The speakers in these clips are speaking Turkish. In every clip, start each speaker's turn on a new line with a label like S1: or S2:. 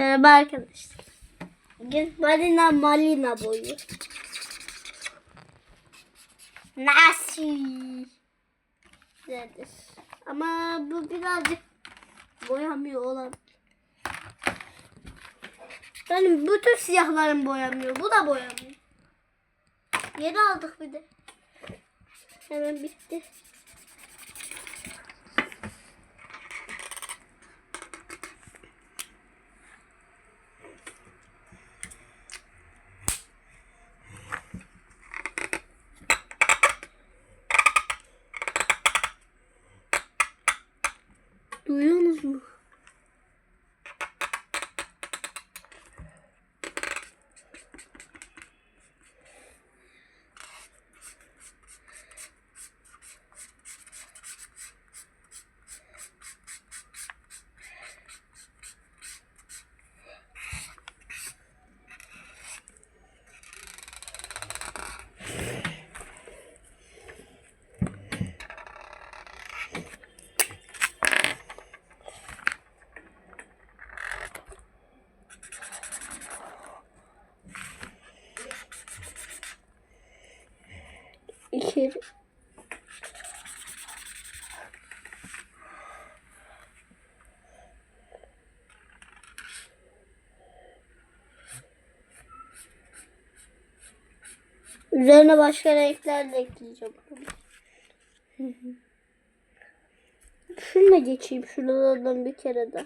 S1: Merhaba arkadaşlar. Bugün balina malina boyu. Nasıl? Güzeldir. Ama bu birazcık boyamıyor olan. Benim bütün siyahlarım boyamıyor. Bu da boyamıyor. Yeni aldık bir de. Hemen bitti. Duyuyorsunuz mu? İki. Üzerine başka renkler de ekleyeceğim. Şununla geçeyim şuralardan bir kere de.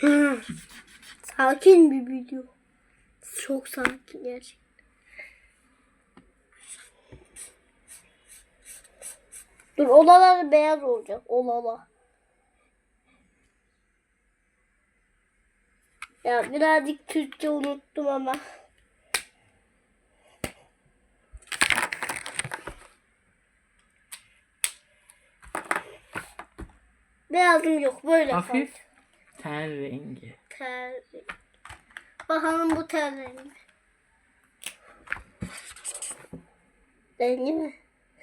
S1: Hı. Sakin bir video. Çok sakin gerçekten. Dur olaları beyaz olacak. Olala. Ya birazcık Türkçe unuttum ama. Beyazım yok böyle kaldı.
S2: Hafif ten rengi.
S1: Rengi. Bakalım bu ter rengi. Rengi mi?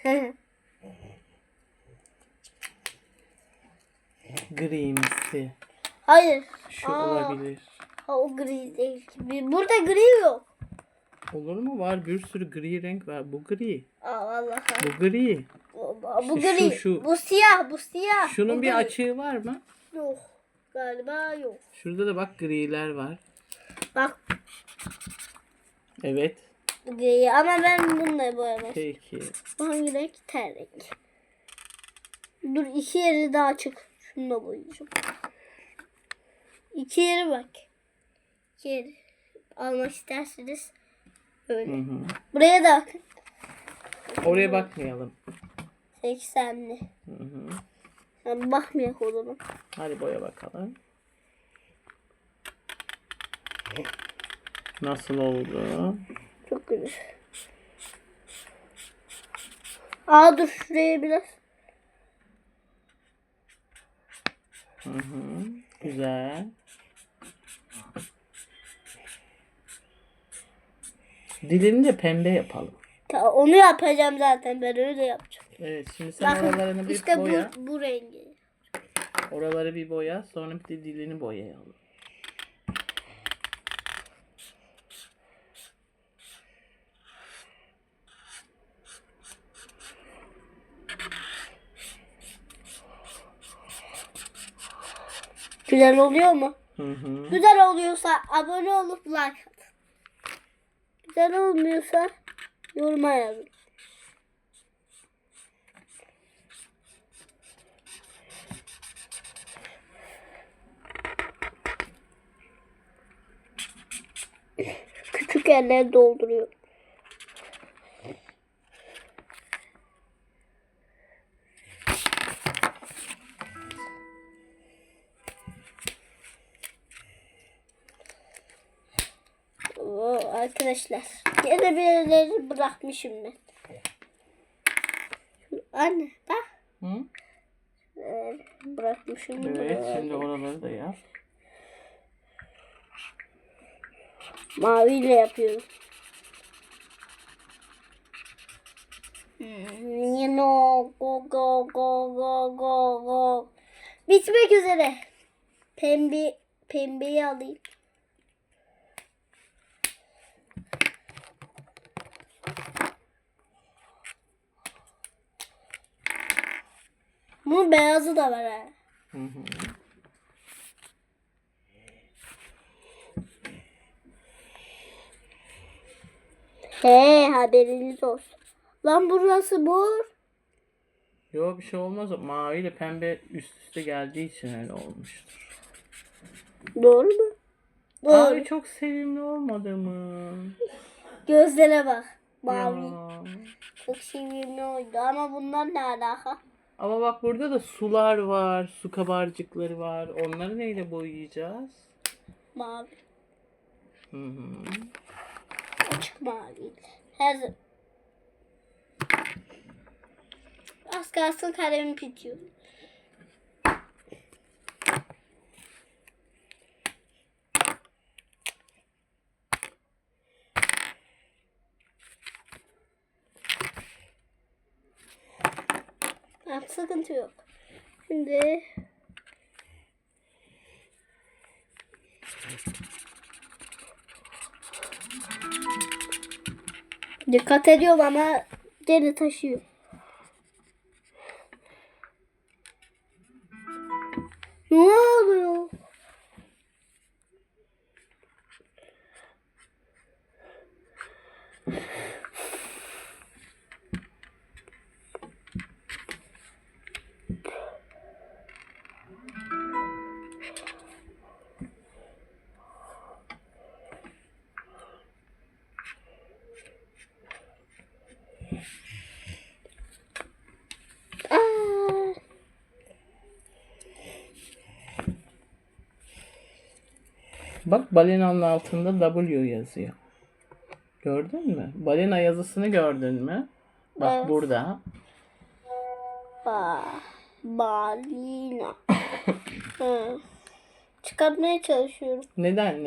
S2: Grimsi.
S1: Hayır.
S2: Şu
S1: Aa.
S2: olabilir.
S1: Ha, o gri değil. Burada gri yok.
S2: Olur mu? Var bir sürü gri renk var. Bu gri.
S1: Aa, Allah
S2: Bu gri.
S1: Bu, bu
S2: İşte
S1: gri.
S2: şu, şu.
S1: Bu siyah. Bu siyah.
S2: Şunun
S1: Bu
S2: bir
S1: gri.
S2: açığı var mı?
S1: Yok. Galiba yok.
S2: Şurada da bak griler var.
S1: Bak
S2: Evet.
S1: gri. Ama ben bununla boyamak.
S2: Peki.
S1: Bu hangi renk? Ter rengi. Dur iki yeri daha açık. Şununla boyayacağım. İki yeri bak. İki yeri. Almak isterseniz öyle.
S2: Hı hı.
S1: Buraya da bakın.
S2: Oraya bakmayalım.
S1: 80'li.
S2: Hı hı.
S1: Yani bakmayak o zaman.
S2: Hadi boya bakalım. Nasıl oldu?
S1: Çok güzel. Aa dur şuraya biraz.
S2: Hı hı. Güzel. Dilini de pembe yapalım.
S1: Ta, onu yapacağım zaten ben öyle yapacağım.
S2: Evet şimdi sen oralarını
S1: Bakın
S2: bir
S1: işte
S2: boya.
S1: bu, bu rengi.
S2: Oraları bir boya. Sonra bir de dilini boyayalım.
S1: Güzel oluyor mu?
S2: Hı hı.
S1: Güzel oluyorsa abone olup like atın. Güzel olmuyorsa yoruma yazın. Küçük yerleri dolduruyor. Oo, arkadaşlar yine birileri bırakmışım ben. Anne bak.
S2: Hı?
S1: Ee, bırakmışım.
S2: Evet, şimdi oraları da yap.
S1: Maviyle yapıyorum. Hmm, No, go go go go go go. Bitmek üzere. Pembe pembeyi alayım. Bunun beyazı da var ha.
S2: Hı hı.
S1: He haberiniz olsun. Lan burası mor.
S2: Yok bir şey olmaz. Mavi ile pembe üst üste geldiği için öyle olmuştur.
S1: Doğru mu? Doğru.
S2: Mavi çok sevimli olmadı mı?
S1: Gözlere bak. Mavi.
S2: Ya.
S1: Çok sevimli oldu ama bunlar ne alaka?
S2: Ama bak burada da sular var, su kabarcıkları var. Onları neyle boyayacağız?
S1: Mavi.
S2: Hı hı.
S1: Açık mavi. Her Az kalsın kalemim bitiyor. Tamam, sıkıntı yok. Şimdi dikkat ediyorum ama gene taşıyor.
S2: Bak balenanın altında W yazıyor. Gördün mü? Balena yazısını gördün mü? Bak
S1: Evet.
S2: burada.
S1: ba, balina. Çıkartmaya çalışıyorum.
S2: Neden?